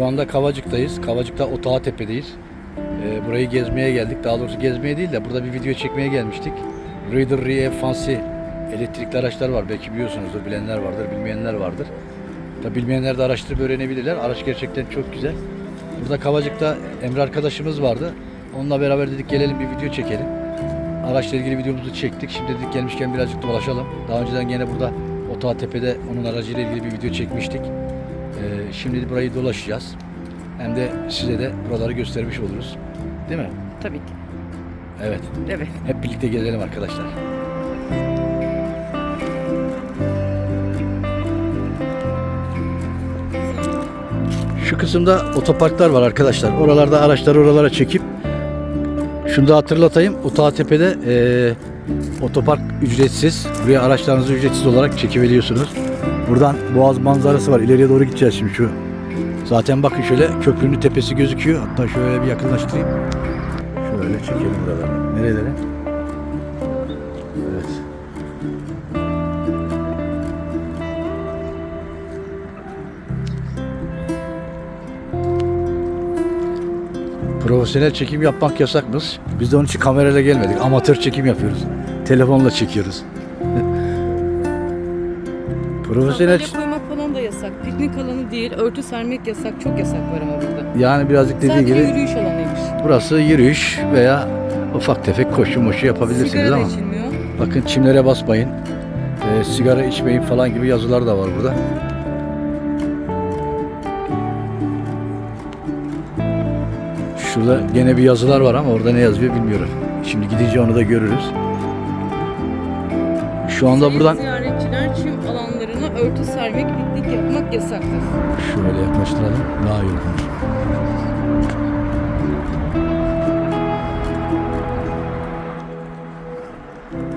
Şu anda Kavacık'tayız. Kavacık'ta Otağa Tepe'deyiz. Ee, burayı gezmeye geldik. Daha doğrusu gezmeye değil de burada bir video çekmeye gelmiştik. Reader Rie Fancy elektrikli araçlar var. Belki biliyorsunuzdur. Bilenler vardır, bilmeyenler vardır. Tabi bilmeyenler de araştırıp öğrenebilirler. Araç gerçekten çok güzel. Burada Kavacık'ta Emre arkadaşımız vardı. Onunla beraber dedik gelelim bir video çekelim. Araçla ilgili videomuzu çektik. Şimdi dedik gelmişken birazcık dolaşalım. Daha önceden gene burada Otağa Tepe'de onun aracıyla ilgili bir video çekmiştik. Ee, şimdi burayı dolaşacağız. Hem de size de buraları göstermiş oluruz. Değil mi? Tabii ki. Evet. Evet. Hep birlikte gezelim arkadaşlar. Şu kısımda otoparklar var arkadaşlar. Oralarda araçları oralara çekip şunu da hatırlatayım. Tepe'de eee otopark ücretsiz. Buraya araçlarınızı ücretsiz olarak çekebiliyorsunuz. Buradan boğaz manzarası var. İleriye doğru gideceğiz şimdi şu. Zaten bakın şöyle köprünün tepesi gözüküyor. Hatta şöyle bir yakınlaştırayım. Şöyle çekelim buraları. Nerelere? Evet. Profesyonel çekim yapmak yasakmış. Biz de onun için kamerayla gelmedik. Amatör çekim yapıyoruz. Telefonla çekiyoruz. Profesyonel Sandalye koymak falan da yasak. Piknik alanı değil, örtü sermek yasak. Çok yasak var ama burada. yani birazcık dediği Sadece gibi yürüyüş alanıymış. burası yürüyüş veya ufak tefek koşu moşu yapabilirsiniz Sigara da ama içilmiyor. bakın çimlere basmayın. Ee, sigara içmeyin falan gibi yazılar da var burada. Şurada gene bir yazılar var ama orada ne yazıyor bilmiyorum. Şimdi gidince onu da görürüz. Şu anda buradan alanlarına örtü sermek, piknik yapmak yasaktır. şöyle yaklaştıralım. Daha iyi olur.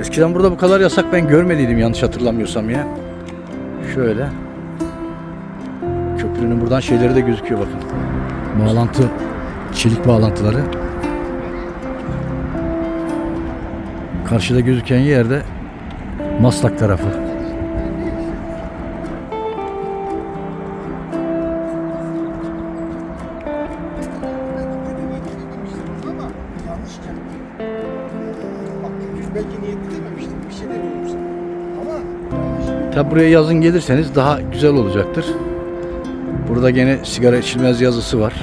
Eskiden burada bu kadar yasak ben görmediydim yanlış hatırlamıyorsam ya. Şöyle. Köprünün buradan şeyleri de gözüküyor bakın. Bağlantı, çelik bağlantıları. Karşıda gözüken yerde Maslak tarafı. Buraya yazın gelirseniz daha güzel olacaktır. Burada gene sigara içilmez yazısı var.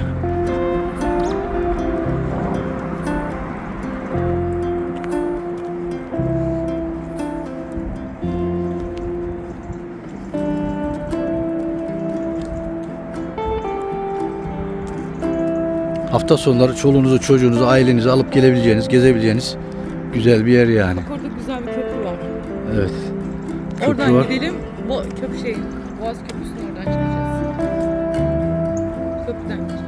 Hafta sonları çoluğunuzu, çocuğunuzu, ailenizi alıp gelebileceğiniz, gezebileceğiniz güzel bir yer yani. Köprü oradan var. gidelim. Bo köprü şey, Boğaz Köprüsü'nün oradan çıkacağız. Köprüden gideceğiz.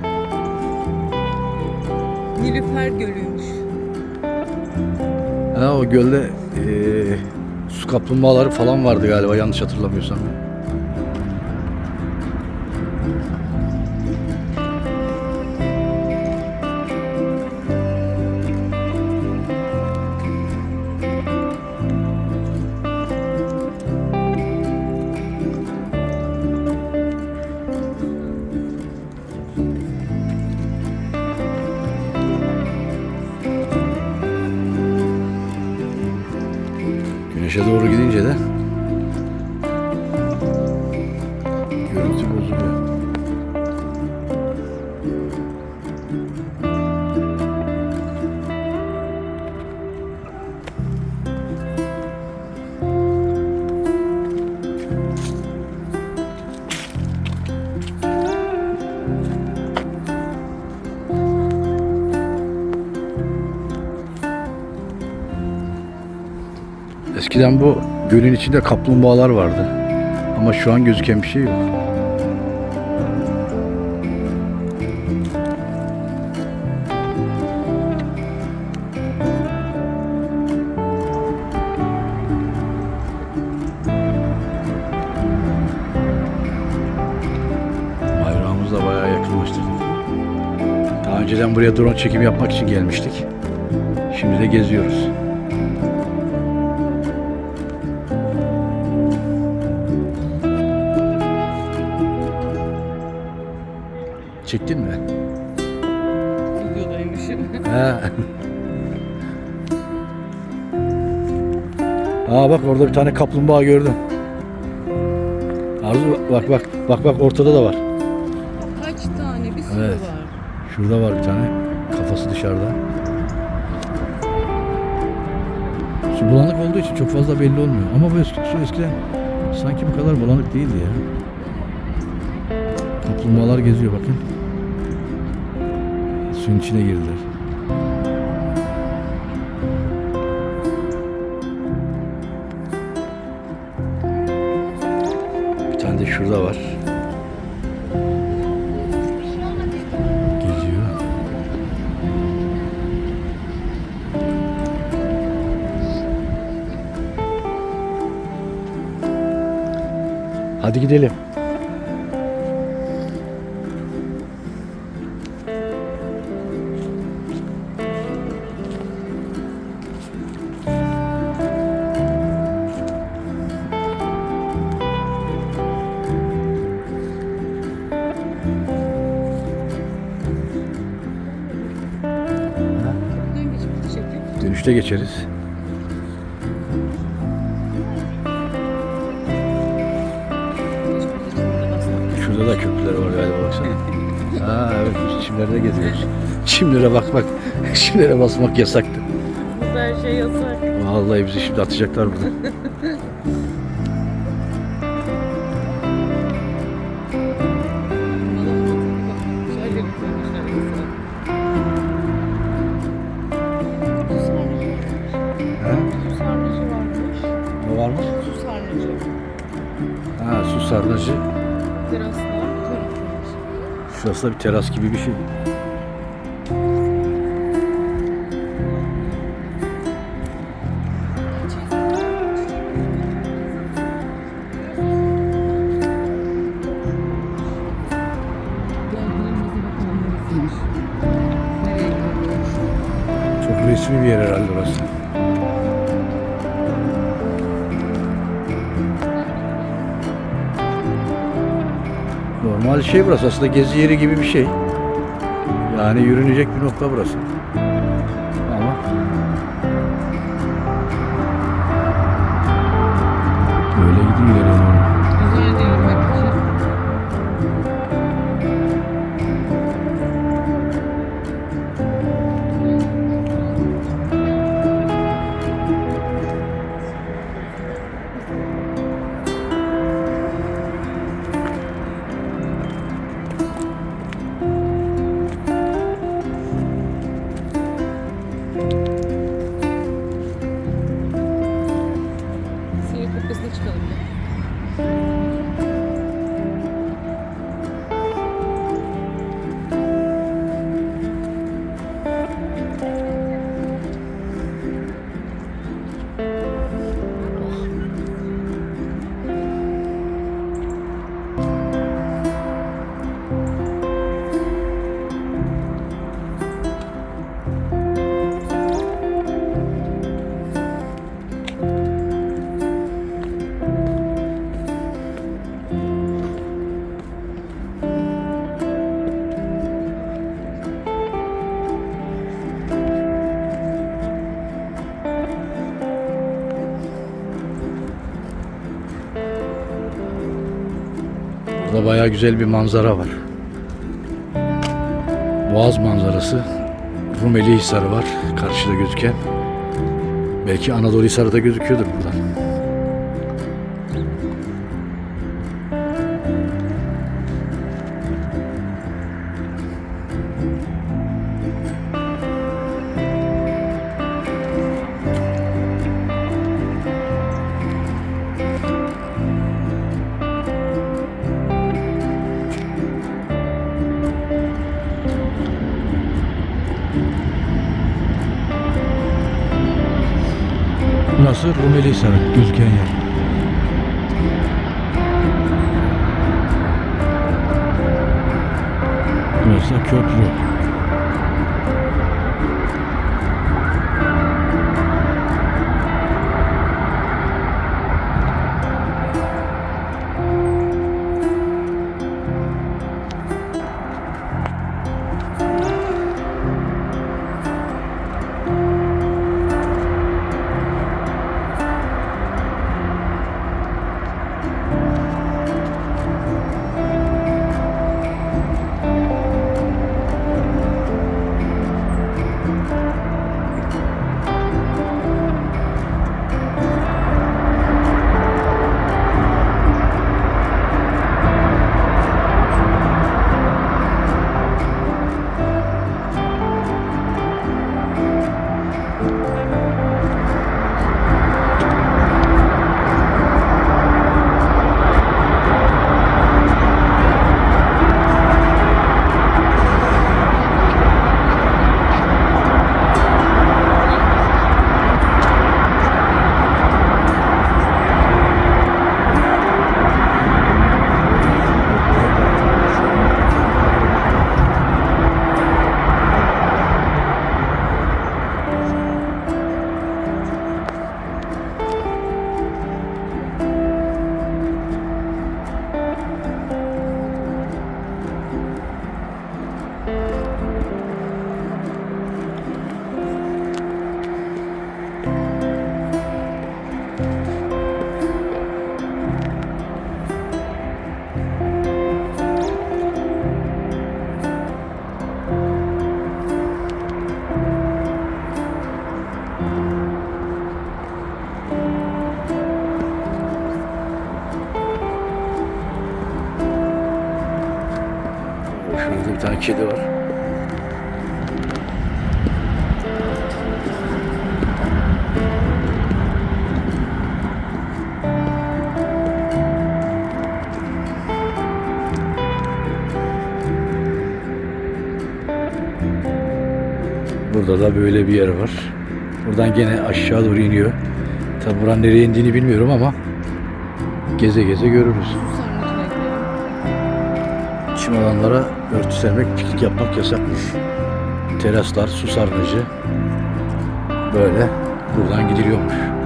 Nilüfer Gölü'ymüş. Ha, o gölde eee, su kaplumbağaları falan vardı galiba yanlış hatırlamıyorsam. Doğru gidince de Eskiden bu gölün içinde kaplumbağalar vardı. Ama şu an gözüken bir şey yok. Bayrağımız da bayağı yakınlaştırdık. Daha önceden buraya drone çekim yapmak için gelmiştik. Şimdi de geziyoruz. Çektin mi? Videodaymışım. He. Aa bak orada bir tane kaplumbağa gördüm. Arzu bak bak bak bak ortada da var. Kaç tane? Bir sürü Evet. var. Şurada var bir tane. Kafası dışarıda. Su bulanık olduğu için çok fazla belli olmuyor. Ama bu eski, su eskiden sanki bu kadar bulanık değildi ya. Kaplumbağalar geziyor bakın. Suyun içine girdiler. Bir tane de şurada var. Hadi gidelim. Dönüşte geçeriz. Şurada da köprüler var galiba baksana. Ha evet çimlerde geziyoruz. Çimlere bak bak. Çimlere basmak yasaktı. Burada her şey yasak. Vallahi bizi şimdi atacaklar burada. Ne varmış? Su sarnıcı. Ha su sarnıcı. Teraslar. Şurası da bir teras gibi bir şey. Normal şey burası aslında gezi yeri gibi bir şey. Yani yürünecek bir nokta burası. Burada bayağı güzel bir manzara var. Boğaz manzarası. Rumeli Hisarı var karşıda gözüken. Belki Anadolu Hisarı da gözüküyordur buradan. Burası Rumeli Hisarı gözüken yer. Burası köprü. Kedi var. Burada da böyle bir yer var. Buradan gene aşağı doğru iniyor. Tabi buranın nereye indiğini bilmiyorum ama geze geze görürüz. Çim alanlara örtü sermek, piknik yapmak yasakmış. Teraslar, su sarnıcı. Böyle buradan gidiliyormuş.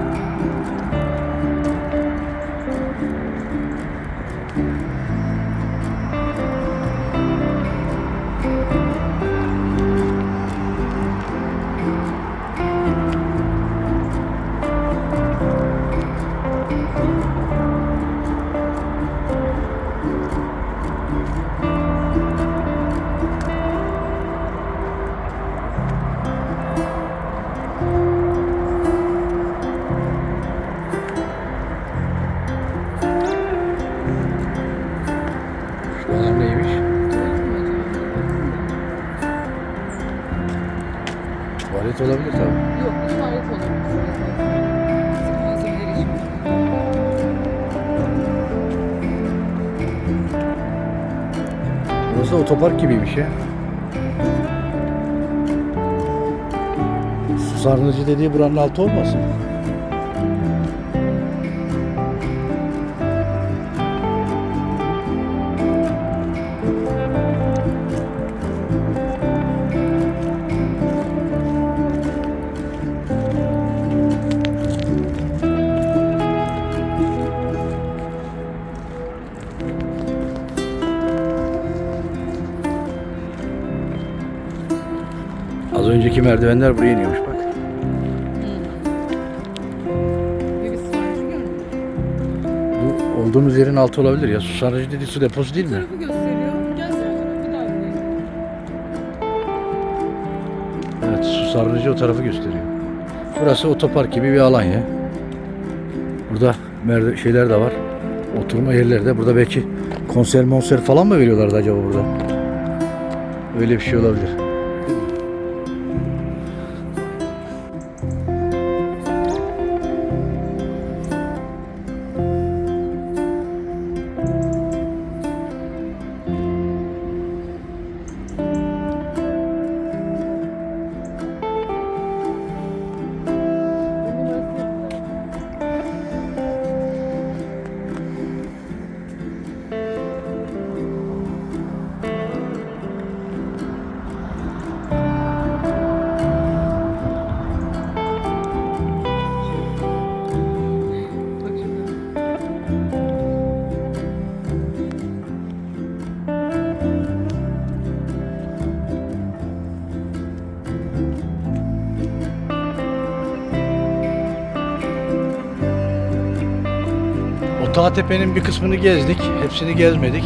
Tuvalet olabilir tabii. Yok, tuvalet olabilir. Bizim malzemeleri için. Burası otopark gibiymiş ya. Su sarnıcı dediği buranın altı olmasın? Önceki merdivenler buraya iniyormuş bak. Görmedik. Bu olduğumuz yerin altı olabilir ya. Su sarnıcı dediği su deposu değil mi? tarafı gösteriyor. Gel sen tarafı bir daha gidelim. Evet su sarnıcı o tarafı gösteriyor. Burası otopark gibi bir alan ya. Burada merde şeyler de var. Oturma yerleri de. Burada belki konser monser falan mı veriyorlardı acaba burada? Öyle bir şey olabilir. O tepenin bir kısmını gezdik. Hepsini gezmedik.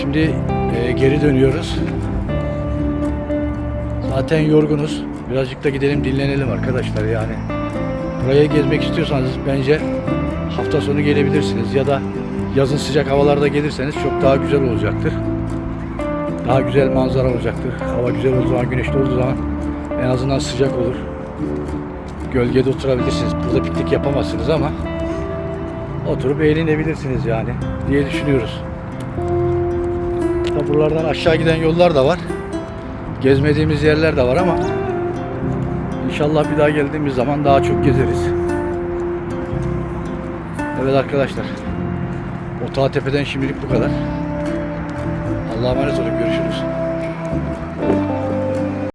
Şimdi e, geri dönüyoruz. Zaten yorgunuz. Birazcık da gidelim dinlenelim arkadaşlar yani. Buraya gezmek istiyorsanız bence hafta sonu gelebilirsiniz ya da yazın sıcak havalarda gelirseniz çok daha güzel olacaktır. Daha güzel manzara olacaktır. Hava güzel olduğu zaman, güneşli olduğu zaman en azından sıcak olur. Gölgede oturabilirsiniz. Burada piknik yapamazsınız ama oturup eğlenebilirsiniz yani diye düşünüyoruz. Tabi buralardan aşağı giden yollar da var. Gezmediğimiz yerler de var ama inşallah bir daha geldiğimiz zaman daha çok gezeriz. Evet arkadaşlar. Otağı Tepe'den şimdilik bu kadar. Allah'a emanet olun. Görüşürüz.